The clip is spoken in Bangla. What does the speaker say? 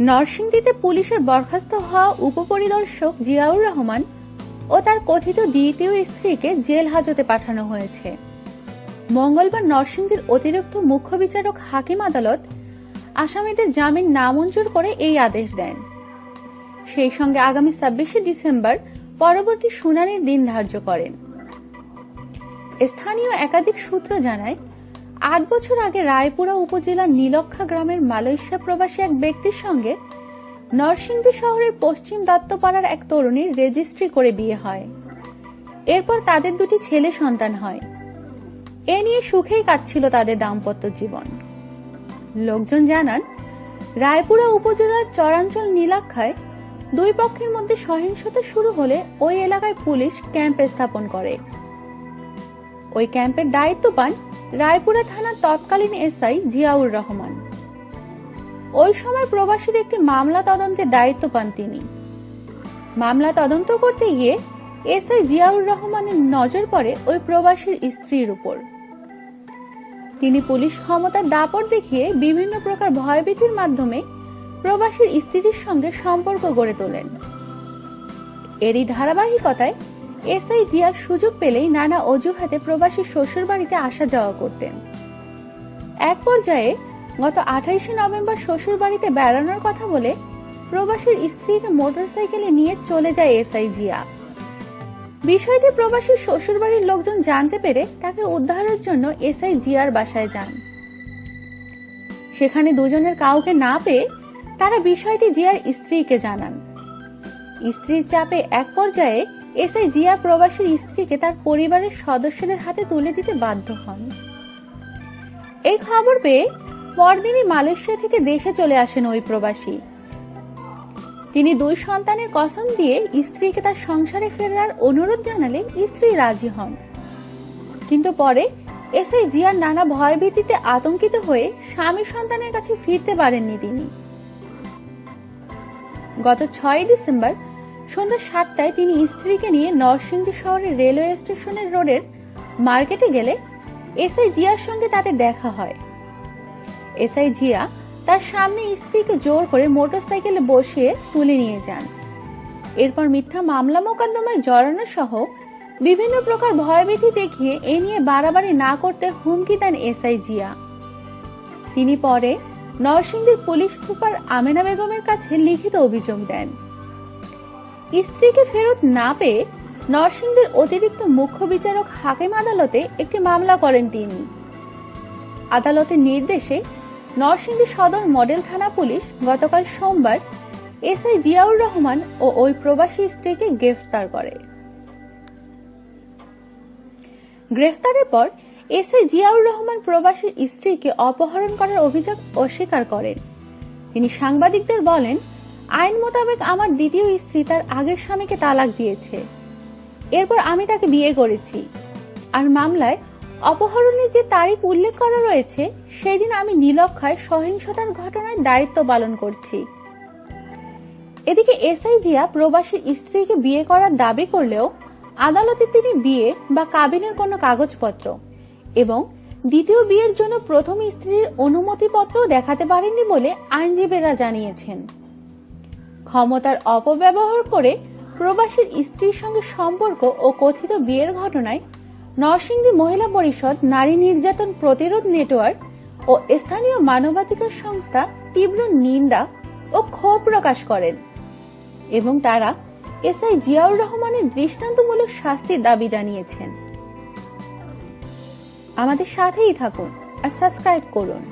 নরসিংদীতে পুলিশের বরখাস্ত হওয়া উপপরিদর্শক জিয়াউর রহমান ও তার কথিত দ্বিতীয় স্ত্রীকে জেল হাজতে পাঠানো হয়েছে। মঙ্গলবার নরসিংদীর অতিরিক্ত মুখ্য বিচারক হাকিম আদালত আসামিদের জামিন নামঞ্জুর করে এই আদেশ দেন। সেই সঙ্গে আগামী ছাব্বিশে ডিসেম্বর পরবর্তী শুনানির দিন ধার্য করেন। স্থানীয় একাধিক সূত্র জানায় আট বছর আগে রায়পুরা উপজেলার নীলক্ষা গ্রামের মালয়েশিয়া প্রবাসী এক ব্যক্তির সঙ্গে নরসিংদী শহরের পশ্চিম দত্তপাড়ার এক তরুণীর রেজিস্ট্রি করে বিয়ে হয়। এরপর তাদের দুটি ছেলে সন্তান হয়। এ নিয়ে সুখেই কাটছিল তাদের দাম্পত্য জীবন। লোকজন জানান, রায়পুরা উপজেলার চরাঞ্চল নীলাক্ষায় দুই পক্ষের মধ্যে সহিংসতা শুরু হলে ওই এলাকায় পুলিশ ক্যাম্প স্থাপন করে। ওই ক্যাম্পের দায়িত্ব পান রায়পুরা থানার তৎকালীন এসআই জিয়াউর রহমান। ওই সময় প্রবাসীর একটি মামলা তদন্তের দায়িত্ব পান তিনি। মামলা তদন্ত করতে গিয়ে এসআই জিয়াউর রহমানের নজর পড়ে ওই প্রবাসীর স্ত্রীর উপর। তিনি পুলিশ ক্ষমতার দাপট দেখিয়ে বিভিন্ন প্রকার ভয়ভীতির মাধ্যমে প্রবাসীর স্ত্রীর সঙ্গে সম্পর্ক গড়ে তোলেন। এরই ধারাবাহিকতায় এসআই জিয়ার সুযোগ পেলেই নানা অজুহাতে প্রবাসী শ্বশুর বাড়িতে আসা যাওয়া করতেন। এক পর্যায়ে গত আঠাইশে নভেম্বর শ্বশুর বাড়িতে বেড়ানোর কথা বলে প্রবাসীর স্ত্রীকে মোটরসাইকেলে নিয়ে চলে যায় এসআই জিয়া। বিষয়টি প্রবাসীর শ্বশুর বাড়ির লোকজন জানতে পেরে তাকে উদ্ধারের জন্য এসআই জিয়ার বাসায় যান। সেখানে দুজনের কাউকে না পেয়ে তারা বিষয়টি জিয়ার স্ত্রীকে জানান। স্ত্রীর চাপে এক পর্যায়ে এসআই জিয়া প্রবাসীর স্ত্রীকে তার পরিবারের সদস্যদের হাতে তুলে দিতে বাধ্য হন। এই খবর পেয়ে পরদিনই মালয়েশিয়া থেকে দেশে চলে আসেন ওই প্রবাসী। তিনি দুই সন্তানের কসম দিয়ে স্ত্রীকে তার সংসারে ফেরার অনুরোধ জানালে স্ত্রী রাজি হন। কিন্তু পরে এসআই জিয়ার নানা ভয়ভীতিতে আতঙ্কিত হয়ে স্বামী সন্তানের কাছে ফিরতে পারেননি তিনি। গত ছয় ডিসেম্বর সন্ধ্যা সাতটায় তিনি স্ত্রীকে নিয়ে নরসিংদী শহরের রেলওয়ে স্টেশনের রোডের মার্কেটে গেলে এসআই জিয়ার সঙ্গে তাদের দেখা হয়। এসআই জিয়া তার সামনে স্ত্রীকে জোর করে মোটরসাইকেলে বসিয়ে তুলে নিয়ে যান। এরপর মিথ্যা মামলা মোকদ্দমায় জড়ানো সহ বিভিন্ন প্রকার ভয়ভীতি দেখিয়ে এ নিয়ে বাড়াবাড়ি না করতে হুমকি দেন এসআই জিয়া। তিনি পরে নরসিংদীর পুলিশ সুপার আমেনা বেগমের কাছে লিখিত অভিযোগ দেন। স্ত্রীকে ফেরত না পেয়ে নরসিংদীর অতিরিক্ত মুখ্য বিচারক হাকিম আদালতে একটি মামলা করেন তিনি। আদালতের নির্দেশে নরসিংদী সদর মডেল থানা পুলিশ গতকাল সোমবার এসআই জিয়াউর রহমান ও ওই প্রবাসী স্ত্রীকে গ্রেফতার করে। গ্রেফতারের পর এসআই জিয়াউর রহমান প্রবাসীর স্ত্রীকে অপহরণ করার অভিযোগ অস্বীকার করেন। তিনি সাংবাদিকদের বলেন আইন মোতাবেক আমার দ্বিতীয় স্ত্রী তার আগের স্বামীকে তালাক দিয়েছে। এরপর আমি তাকে বিয়ে করেছি। আর মামলায় অপহরণের যে তারিখ উল্লেখ করা রয়েছে, সেদিন আমি নীলক্ষায় সহিংসতার ঘটনায় দায়িত্ব পালন করছি। এদিকে এসআই জিয়া প্রবাসীর স্ত্রীকে বিয়ে করার দাবি করলেও আদালতে তিনি বিয়ে বা কাবিনের কোনো কাগজপত্র এবং দ্বিতীয় বিয়ের জন্য প্রথম স্ত্রীর অনুমতিপত্র দেখাতে পারেননি বলে আইনজীবীরা জানিয়েছেন। ক্ষমতার অপব্যবহার করে প্রবাসীর স্ত্রীর সঙ্গে সম্পর্ক ও কথিত বিয়ের ঘটনায় নরসিংদী মহিলা পরিষদ নারী নির্যাতন প্রতিরোধ নেটওয়ার্ক ও স্থানীয় মানবাধিকার সংস্থা তীব্র নিন্দা ও ক্ষোভ প্রকাশ করেন এবং তারা এসআই জিয়াউর রহমানের দৃষ্টান্তমূলক শাস্তির দাবি জানিয়েছেন। আমাদের সাথেই থাকুন আর সাবস্ক্রাইব করুন।